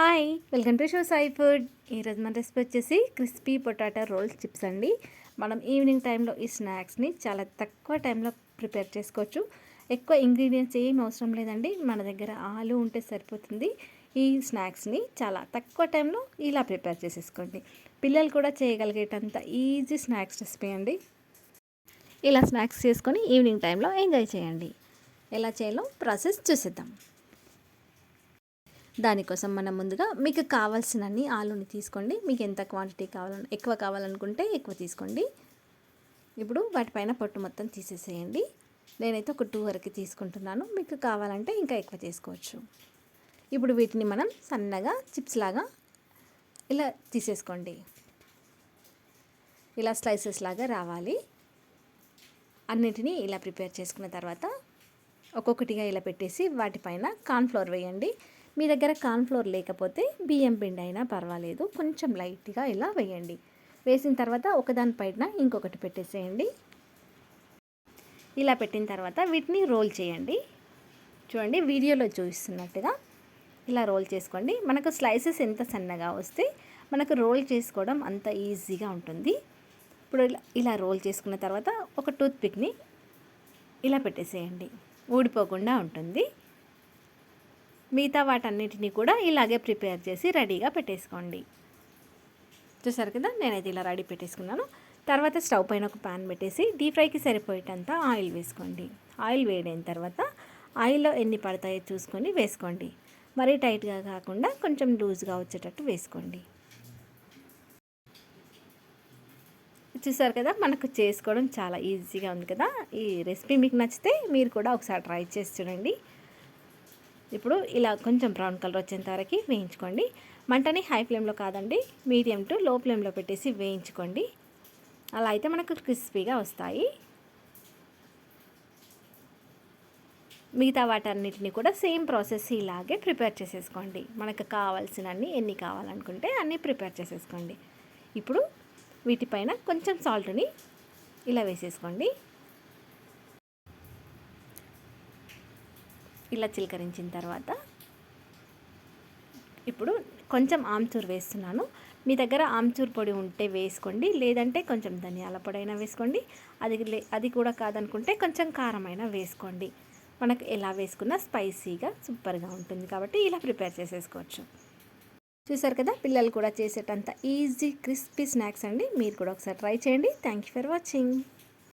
Hi welcome to show Sai food. ఈరోజు మన recipe వచ్చేసి క్రిస్పీ పొటాటో రోల్ చిప్స్ అండి. మనం ఈవినింగ్ టైంలో ఈ స్నాక్స్ని చాలా తక్కువ టైంలో ప్రిపేర్ చేసుకోవచ్చు. ఎక్కువ ఇంగ్రీడియంట్స్ ఏం అవసరం లేదండి. మన దగ్గర ఆలు ఉంటే సరిపోతుంది. ఈ స్నాక్స్ని చాలా తక్కువ టైంలో ఇలా ప్రిపేర్ చేసేసుకోండి. పిల్లలు కూడా చేయగలిగేటంత ఈజీ స్నాక్స్ రెసిపీ అండి. ఇలా స్నాక్స్ చేసుకొని ఈవినింగ్ టైంలో ఎంజాయ్ చేయండి. ఎలా చేయాలో ప్రాసెస్ చూసేద్దాం. దానికోసం మనం ముందుగా మీకు కావాల్సినన్ని ఆలుని తీసుకోండి. మీకు ఎంత క్వాంటిటీ కావాలని ఎక్కువ కావాలనుకుంటే ఎక్కువ తీసుకోండి. ఇప్పుడు వాటిపైన పొట్టు మొత్తం తీసేసేయండి. నేనైతే ఒక టూ వరకు తీసుకుంటున్నాను. మీకు కావాలంటే ఇంకా ఎక్కువ తీసుకోవచ్చు. ఇప్పుడు వీటిని మనం సన్నగా చిప్స్ లాగా ఇలా తీసేసుకోండి. ఇలా స్లైసెస్ లాగా రావాలి. అన్నిటినీ ఇలా ప్రిపేర్ చేసుకున్న తర్వాత ఒక్కొక్కటిగా ఇలా పెట్టేసి వాటిపైన కార్న్ఫ్లోర్ వేయండి. మీ దగ్గర కార్న్ఫ్లోర్ లేకపోతే బియ్యం పిండి అయినా పర్వాలేదు. కొంచెం లైట్గా ఇలా వేయండి. వేసిన తర్వాత ఒకదానిపైన ఇంకొకటి పెట్టేసేయండి. ఇలా పెట్టిన తర్వాత వీటిని రోల్ చేయండి. చూడండి వీడియోలో చూపిస్తున్నట్టుగా ఇలా రోల్ చేసుకోండి. మనకు స్లైసెస్ ఎంత సన్నగా వస్తే మనకు రోల్ చేసుకోవడం అంత ఈజీగా ఉంటుంది. ఇప్పుడు ఇలా రోల్ చేసుకున్న తర్వాత ఒక టూత్పిక్ని ఇలా పెట్టేసేయండి. ఊడిపోకుండా ఉంటుంది. మిగతా వాటన్నిటినీ కూడా ఇలాగే ప్రిపేర్ చేసి రెడీగా పెట్టేసుకోండి. చూసారు కదా నేనైతే ఇలా రెడీ పెట్టేసుకున్నాను. తర్వాత స్టవ్ పైన ఒక ప్యాన్ పెట్టేసి డీప్ ఫ్రైకి సరిపోయేటంత ఆయిల్ వేసుకోండి. ఆయిల్ వేడైన తర్వాత ఆయిల్లో ఎన్ని పడతాయో చూసుకొని వేసుకోండి. మరీ టైట్గా కాకుండా కొంచెం లూజ్గా వచ్చేటట్టు వేసుకోండి. చూసారు కదా మనకు చేసుకోవడం చాలా ఈజీగా ఉంది కదా. ఈ రెసిపీ మీకు నచ్చితే మీరు కూడా ఒకసారి ట్రై చేసి చూడండి. ఇప్పుడు ఇలా కొంచెం బ్రౌన్ కలర్ వచ్చేంత వరకు వేయించుకోండి. మంటని హై ఫ్లేమ్లో కాదండి మీడియం టు లో ఫ్లేమ్లో పెట్టేసి వేయించుకోండి. అలా అయితే మనకు క్రిస్పీగా వస్తాయి. మిగతా వాటన్నిటిని కూడా సేమ్ ప్రాసెస్ ఇలాగే ప్రిపేర్ చేసేసుకోండి. మనకు కావాల్సినన్ని ఎన్ని కావాలనుకుంటే అన్నీ ప్రిపేర్ చేసేసుకోండి. ఇప్పుడు వీటిపైన కొంచెం సాల్ట్ని ఇలా వేసేసుకోండి. ఇలా చిలకరించిన తర్వాత ఇప్పుడు కొంచెం ఆమ్చూర్ వేస్తున్నాను. మీ దగ్గర ఆమ్చూర్ పొడి ఉంటే వేసుకోండి లేదంటే కొంచెం ధనియాల పొడి అయినా వేసుకోండి. అది అది కూడా కాదనుకుంటే కొంచెం కారమైనా వేసుకోండి. మనకు ఎలా వేసుకున్నా స్పైసీగా సూపర్గా ఉంటుంది కాబట్టి ఇలా ప్రిపేర్ చేసేసుకోవచ్చు. చూసారు కదా పిల్లలు కూడా చేసేటంత ఈజీ క్రిస్పీ స్నాక్స్ అండి. మీరు కూడా ఒకసారి ట్రై చేయండి. Thank you for watching